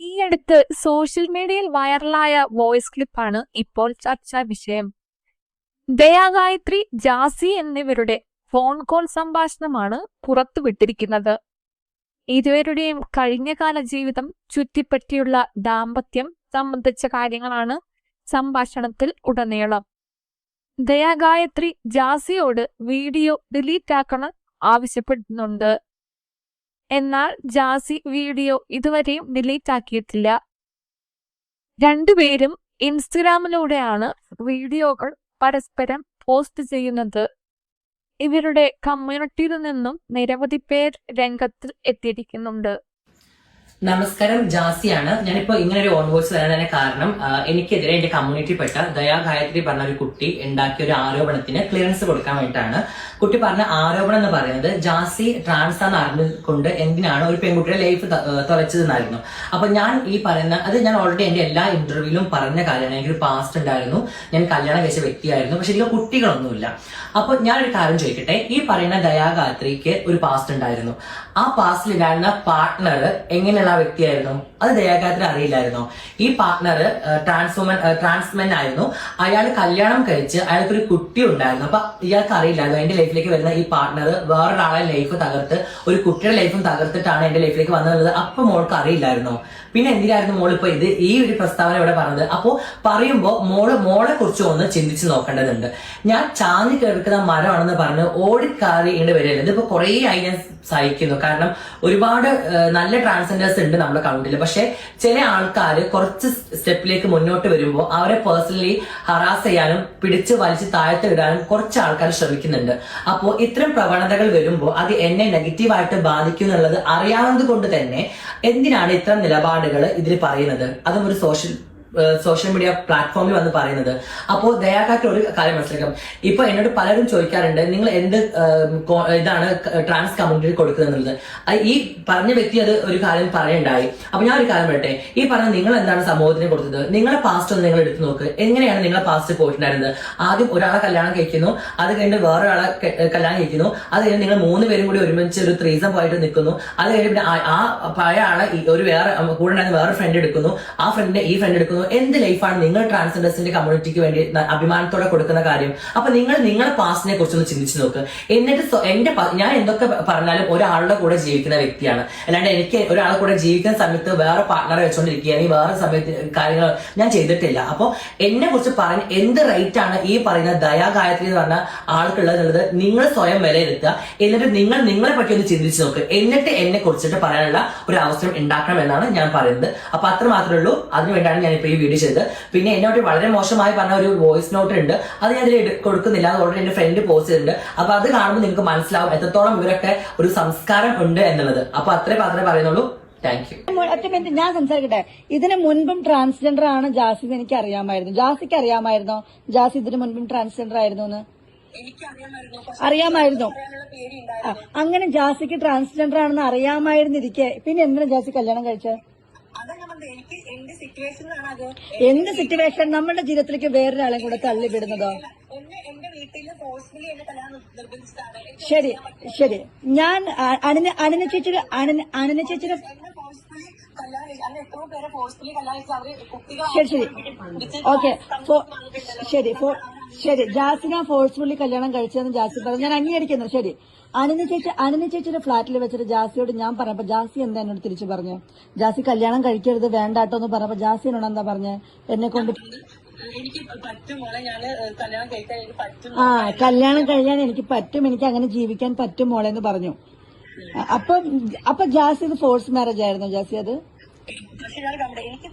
ഈ അടുത്ത് സോഷ്യൽ മീഡിയയിൽ വൈറലായ വോയിസ് ക്ലിപ്പാണ് ഇപ്പോൾ ചർച്ചാ വിഷയം. ദയാഗായത്രി ജാസി എന്നിവരുടെ ഫോൺ കോൾ സംഭാഷണമാണ് പുറത്തുവിട്ടിരിക്കുന്നത് ഇരുവരുടെയും കഴിഞ്ഞകാല ജീവിതം ചുറ്റിപ്പറ്റിയുള്ള ദാമ്പത്യം സംബന്ധിച്ച കാര്യങ്ങളാണ് സംഭാഷണത്തിൽ ഉടനീളം. ദയാഗായത്രി ജാസിയോട് വീഡിയോ ഡിലീറ്റ് ആക്കണം ആവശ്യപ്പെടുന്നുണ്ട്. എന്നാൽ ജാസി വീഡിയോ ഇതുവരെയും ഡിലീറ്റ് ആക്കിയിട്ടില്ല. രണ്ടുപേരും ഇൻസ്റ്റഗ്രാമിലൂടെയാണ് വീഡിയോകൾ പരസ്പരം പോസ്റ്റ് ചെയ്യുന്നത്. ഇവരുടെ കമ്മ്യൂണിറ്റിയിൽ നിന്നും നിരവധി പേർ രംഗത്തിൽ എത്തിയിരിക്കുന്നുണ്ട്. നമസ്കാരം ജാസിയാണ്. ഞാനിപ്പോ ഇങ്ങനെ ഒരു ഓൺ വോയിസ് തന്നെ കാരണം എനിക്കെതിരെ എന്റെ കമ്മ്യൂണിറ്റിപ്പെട്ട ദയാ ഗായത്രി പറഞ്ഞ ഒരു കുട്ടി ഉണ്ടാക്കിയ ഒരു ആരോപണത്തിന് ക്ലിയറൻസ് കൊടുക്കാൻ വേണ്ടിയിട്ടാണ്. കുട്ടി പറഞ്ഞ ആരോപണം എന്ന് പറയുന്നത് ജാസി ട്രാൻസ് ആണെന്ന് അറിഞ്ഞുകൊണ്ട് എന്തിനാണ് ഒരു പെൺകുട്ടിയുടെ ലൈഫ് തുറച്ചതെന്നായിരുന്നു. അപ്പൊ ഞാൻ ഈ പറയുന്ന അത് ഞാൻ ഓൾറെഡി എന്റെ എല്ലാ ഇന്റർവ്യൂവിലും പറഞ്ഞ കാര്യമാണ്. എനിക്കൊരു പാസ്റ്റ് ഉണ്ടായിരുന്നു. ഞാൻ കല്യാണം കഴിച്ച വ്യക്തിയായിരുന്നു. പക്ഷെ എനിക്ക് കുട്ടികളൊന്നുമില്ല. അപ്പൊ ഒരു കാര്യം ചോദിക്കട്ടെ. ഈ പറയുന്ന ദയാഗാത്രിക്ക് ഒരു പാസ്റ്റ് ഉണ്ടായിരുന്നു. ആ പാസ്റ്റിൽ ഉണ്ടായിരുന്ന പാർട്ട്ണർ എങ്ങനെയുള്ള വ്യക്തിയായിരുന്നു. അത് ദയാഗാത്രി അറിയില്ലായിരുന്നു. ഈ പാർട്ട്ണർ ട്രാൻസ്വുമൻ ട്രാൻസ്മെൻ ആയിരുന്നു. അയാൾ കല്യാണം കഴിച്ച് അയാൾക്കൊരു കുട്ടി ഉണ്ടായിരുന്നു. അപ്പൊ ഇയാൾക്ക് അറിയില്ലായിരുന്നു. എന്റെ ലൈഫിലേക്ക് വരുന്ന ഈ പാർട്ട്ണർ വേറൊരാളെ ലൈഫ് തകർത്ത് ഒരു കുട്ടിയുടെ ലൈഫും തകർത്തിട്ടാണ് എന്റെ ലൈഫിലേക്ക് വന്നത് അപ്പൊ മോൾക്ക് അറിയില്ലായിരുന്നു. പിന്നെ എന്തിനായിരുന്നു മോൾ ഇപ്പൊ ഇത്? ഈ ഒരു പ്രസ്താവന ഇവിടെ പറഞ്ഞത്. അപ്പോ പറയുമ്പോ മോൾ മോളെ കുറിച്ച് ഒന്ന് ചിന്തിച്ചു നോക്കേണ്ടതുണ്ട്. ഞാൻ ചാഞ്ഞു കേൾക്കുന്ന മരമാണെന്ന് പറഞ്ഞ് ഓടിക്കാറി ഇണ്ട് വരില്ല ഇതിപ്പോ കുറേ ആയി ഞാൻ സഹിക്കുന്നു. കാരണം ഒരുപാട് നല്ല ട്രാൻസ്ജെൻഡേഴ്സ് ഉണ്ട് നമ്മുടെ കൗണ്ടിൽ പക്ഷെ ചില ആൾക്കാർ കുറച്ച് സ്റ്റെപ്പിലേക്ക് മുന്നോട്ട് വരുമ്പോൾ അവരെ പേഴ്സണലി ഹറാസ് ചെയ്യാനും പിടിച്ച് വലിച്ച് താഴത്ത് ഇടാനും കുറച്ച് ആൾക്കാർ ശ്രമിക്കുന്നുണ്ട്. അപ്പോൾ ഇത്തരം പ്രവണതകൾ വരുമ്പോൾ അത് എന്നെ നെഗറ്റീവായിട്ട് ബാധിക്കും എന്നുള്ളത് അറിയാവുന്നത് കൊണ്ട് തന്നെ എന്തിനാണ് ഇത്തരം നിലപാടുകൾ ഇതിൽ പറയുന്നത്? അതും ഒരു സോഷ്യൽ സോഷ്യൽ മീഡിയ പ്ലാറ്റ്ഫോമിൽ വന്ന് പറയുന്നത്. അപ്പോൾ ദയാകാറ്റ് ഒരു കാര്യം മനസ്സിലാക്കാം. ഇപ്പൊ എന്നോട് പലരും ചോദിക്കാറുണ്ട് നിങ്ങൾ എന്ത് ഇതാണ് ട്രാൻസ് കമ്മ്യൂണിറ്റി കൊടുക്കുന്നത് എന്നുള്ളത്? ഈ പറഞ്ഞ വ്യക്തി അത് ഒരു കാര്യം പറയണ്ടായി. അപ്പൊ ഞാൻ ഒരു കാര്യം പറയട്ടെ ഈ പറഞ്ഞ നിങ്ങൾ എന്താണ് സമൂഹത്തിന് കൊടുത്തത്? നിങ്ങളുടെ പാസ്റ്റ് ഒന്ന് നിങ്ങൾ എടുത്തു നോക്ക്. എങ്ങനെയാണ് നിങ്ങളെ പാസ്റ്റ് പോയിട്ടുണ്ടായിരുന്നത്? ആദ്യം ഒരാളെ കല്യാണം കഴിക്കുന്നു അത് കഴിഞ്ഞിട്ട് വേറൊരാളെ കല്യാണം കഴിക്കുന്നു. അത് കഴിഞ്ഞ് നിങ്ങൾ മൂന്ന് പേരും കൂടി ഒരുമിച്ച് ഒരു ത്രീസം പോയിട്ട് നിൽക്കുന്നു. അത് കഴിഞ്ഞ് പിന്നെ ആ- പഴയ ആളെ ഒരു വേറെ കൂടെ ഉണ്ടായിരുന്ന വേറെ ഫ്രണ്ട് എടുക്കുന്നു. ആ ഫ്രണ്ടിനെ ഈ ഫ്രണ്ട് എടുക്കുന്നു. എന്ത് ലൈഫാണ് നിങ്ങൾ ട്രാൻസ്ജെൻഡേഴ്സിന്റെ കമ്മ്യൂണിറ്റിക്ക് വേണ്ടി അഭിമാനത്തോടെ കൊടുക്കുന്ന കാര്യം? അപ്പൊ നിങ്ങൾ നിങ്ങളുടെ പാസ്റ്റിനെ കുറിച്ചൊന്ന് ചിന്തിച്ചു നോക്ക്. എന്നിട്ട് എന്റെ ഞാൻ എന്തൊക്കെ പറഞ്ഞാലും ഒരാളുടെ കൂടെ ജീവിക്കുന്ന വ്യക്തിയാണ്. അല്ലാണ്ട് എനിക്ക് ഒരാളെ കൂടെ ജീവിക്കുന്ന സമയത്ത് വേറെ പാർട്ട്ണറെ വെച്ചോണ്ടിരിക്കുകയാണെങ്കിൽ വേറെ സമയത്ത് കാര്യങ്ങൾ ഞാൻ ചെയ്തിട്ടില്ല. അപ്പൊ എന്നെ കുറിച്ച് പറഞ്ഞ് എന്ത് റൈറ്റ് ആണ് ഈ പറയുന്ന ദയാഗായത്രി എന്ന് പറഞ്ഞ ആൾക്കുള്ളത് നിങ്ങൾ സ്വയം വിലയിരുത്തുക. എന്നിട്ട് നിങ്ങൾ നിങ്ങളെ പറ്റി ഒന്ന് ചിന്തിച്ചു നോക്ക്. എന്നിട്ട് എന്നെ കുറിച്ചിട്ട് പറയാനുള്ള ഒരു അവസരം ഉണ്ടാക്കണം എന്നാണ് ഞാൻ പറയുന്നത്. അപ്പൊ അത്ര മാത്രമേ ഉള്ളൂ. അതിനുവേണ്ടിയാണ് ഞാൻ ഇപ്പൊ ഈ വീഡിയോ ചെയ്തത്. പിന്നെ എന്നോട് വളരെ മോശമായി പറഞ്ഞ ഒരു വോയിസ് നോട്ട് ഉണ്ട്. അത് ഞാൻ ഇതിൽ കൊടുക്കുന്നില്ല. അത് ഓൾറെഡി എന്റെ ഫ്രണ്ട് പോസ്റ്റ് ചെയ്തിട്ടുണ്ട്. അപ്പൊ അത് കാണുമ്പോൾ നിങ്ങൾക്ക് മനസ്സിലാവും എത്രത്തോളം ഇവരൊക്കെ ഒരു സംസ്കാരം ഉണ്ട് എന്നുള്ളത്. അപ്പൊ അത്രേ മാത്രമേ പറയുന്നുള്ളൂ. ഞാൻ സംസാരിക്കട്ടെ. ഇതിന് മുൻപും ട്രാൻസ്ജെൻഡർ ആണ് ജാസി എനിക്ക് അറിയാമായിരുന്നു. ജാസിക്ക് അറിയാമായിരുന്നോ? ജാസി ഇതിനു മുൻപും ട്രാൻസ്ജെൻഡർ ആയിരുന്നു എന്ന് അറിയാമായിരുന്നു അങ്ങനെ ജാസിക്ക് ട്രാൻസ്ജെൻഡർ ആണെന്ന് അറിയാമായിരുന്നിരിക്കെ. പിന്നെ എന്തിനാ ജാസി കല്യാണം കഴിച്ചത് എന്ത് സിറ്റുവേഷൻ നമ്മുടെ ജീവിതത്തിലേക്ക് വേറൊരാളെ കൂടെ തള്ളിവിടുന്നതോ ശരി ശരി. ഞാൻ അനിന അനിന ചേച്ചിയുടെ അനിന ചേച്ചിയുടെ ശരി ശരി. ഓക്കെ ശരി ശരി ജാസിന ഫോഴ്സ്ഫുള്ളി കല്യാണം കഴിച്ചതെന്ന് ജാസി പറഞ്ഞു. ഞാൻ അംഗീകരിക്കുന്നു. ശരി. അനിന ചേച്ചി അനിന ചേച്ചിയുടെ ഫ്ലാറ്റിൽ വെച്ചിട്ട് ജാസിയോട് ഞാൻ പറഞ്ഞപ്പോ ജാസി എന്താ എന്നോട് തിരിച്ചു പറഞ്ഞു? ജാസി കല്യാണം കഴിക്കരുത് വേണ്ടാട്ടോ എന്ന് പറഞ്ഞപ്പോ ജാസി എന്നോട് എന്താ പറഞ്ഞേ? എന്നെ കൊണ്ട് എനിക്ക് പറ്റും മോളെ. ഞാൻ കല്യാണം കഴിക്കാൻ എനിക്ക് പറ്റും ആ കല്യാണം കഴിയാൻ എനിക്ക് പറ്റും. എനിക്ക് അങ്ങനെ ജീവിക്കാൻ പറ്റും മോളെ എന്ന് പറഞ്ഞു. അപ്പൊ അപ്പൊ ജാസി ഇത് ഫോഴ്സ് മാരേജ് ആയിരുന്നു? ജാസി അത്? പക്ഷെ ഞാൻ എനിക്ക്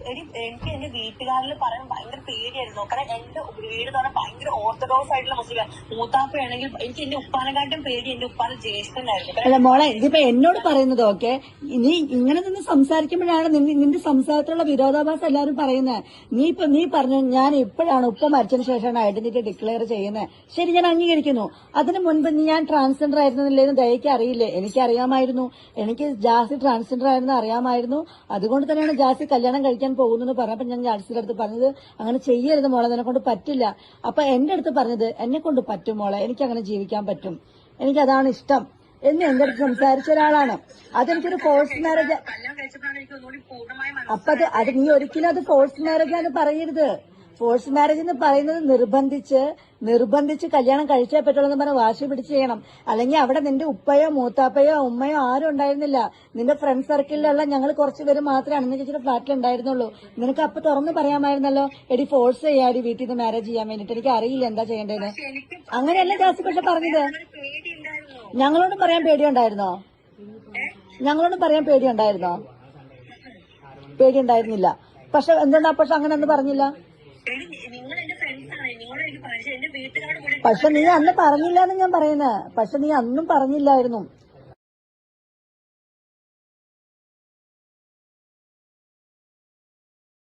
എനിക്ക് എന്റെ വീട്ടുകാരിൽ പറയാൻ ഭയങ്കര പേടിയായിരുന്നു. കാരണം എന്റെ വീട് എന്ന് പറഞ്ഞാൽ ഭയങ്കര ഓർത്തഡോക്സ് ആയിട്ടുള്ള മുസ്ലിം മൂത്താപ്പയാണെങ്കിൽ എനിക്ക് എന്റെ ഉപ്പാനെക്കാട്ടും പേടി എന്റെ ഉപ്പാന ജ്യേഷ്ഠനായിരുന്നു. മോളെ ഇതിപ്പോ എന്നോട് പറയുന്നത് ഓക്കെ? നീ ഇങ്ങനെ നിന്ന് സംസാരിക്കുമ്പോഴാണ് നിന്റെ സംസാരത്തിലുള്ള വിരോധാഭാസം എല്ലാവരും പറയുന്നത്. നീ ഇപ്പൊ നീ പറഞ്ഞു ഞാൻ ഇപ്പോഴാണ് ഉപ്പ മരിച്ചതിന് ശേഷമാണ് ഐഡന്റിറ്റി ഡിക്ലെയർ ചെയ്യുന്നത്. ശരി ഞാൻ അംഗീകരിക്കുന്നു. അതിന് മുൻപ് ഞാൻ ട്രാൻസ്ജെൻഡർ ആയിരുന്നില്ലെന്ന് ദയക്ക് അറിയില്ലേ? എനിക്ക് അറിയാമായിരുന്നു എനിക്ക് ജാസി ട്രാൻസ്ജെൻഡർ ആയിരുന്നു അറിയാമായിരുന്നു. അതുകൊണ്ട് തന്നെയാണ് ജാസി കല്യാണം കഴിക്കാൻ പോകുന്നു എന്ന് പറഞ്ഞപ്പോ ഞാൻ ജാസിയുടെ അടുത്ത് പറഞ്ഞത് അങ്ങനെ ചെയ്യരുത് മോളെ നിന്നെ കൊണ്ട് പറ്റില്ല. അപ്പൊ എന്റെ അടുത്ത് പറഞ്ഞത് എന്നെ കൊണ്ട് പറ്റും മോളെ എനിക്ക് അങ്ങനെ ജീവിക്കാൻ പറ്റും. എനിക്ക് അതാണ് ഇഷ്ടം. എന്ന് എന്റെ അടുത്ത് സംസാരിച്ച ഒരാളാണ്. അതെനിക്കൊരു ഫോഴ്സ് മാരേജ് കല്യാണം കഴിച്ചപ്പോഴാണ് എനിക്ക് ഒന്നുകൂടി പൂർണമായി അപ്പൊ അത് അത് നീ ഒരിക്കലും അത് ഫോഴ്സ് മാരേജ് ആണ് പറയരുത്. ഫോഴ്സ് മാരേജ് എന്ന് പറയുന്നത് നിർബന്ധിച്ച് നിർബന്ധിച്ച് കല്യാണം കഴിച്ചേ പറ്റുള്ളൂ എന്ന് പറഞ്ഞ് വാശി പിടിച്ച് ചെയ്യണം. അല്ലെങ്കിൽ അവിടെ നിന്റെ ഉപ്പയോ മൂത്താപ്പയോ ഉമ്മയോ ആരും ഉണ്ടായിരുന്നില്ല. നിന്റെ ഫ്രണ്ട് സർക്കിളിലുള്ള ഞങ്ങൾ കുറച്ച് പേര് മാത്രമേ അണ്ണൻ ചേച്ചിയുടെ ഫ്ലാറ്റിൽ ഉണ്ടായിരുന്നുള്ളൂ. നിനക്ക് അപ്പൊ തുറന്നു പറയാമായിരുന്നല്ലോ എടി ഫോഴ്സ് ചെയ്യാടി വീട്ടിൽ നിന്ന് മാരേജ് ചെയ്യാൻ വേണ്ടിട്ട്. എനിക്ക് അറിയില്ല എന്താ ചെയ്യേണ്ടതെന്ന് എനിക്ക് അങ്ങനെയല്ല ജാസി പക്ഷെ പറഞ്ഞത്? ഞങ്ങളോട് ഞങ്ങളോടും പറയാൻ പേടിയുണ്ടായിരുന്നോ? ഞങ്ങളോട് പറയാൻ പേടിയുണ്ടായിരുന്നോ? പേടിയുണ്ടായിരുന്നില്ല. പക്ഷെ എന്തുകൊണ്ടാ പക്ഷെ അങ്ങനെ ഒന്നും പറഞ്ഞില്ല? പക്ഷേ നീ അന്ന് പറഞ്ഞില്ല എന്ന് ഞാൻ പറയുന്നത് പക്ഷെ നീ അന്നും പറഞ്ഞില്ലായിരുന്നു.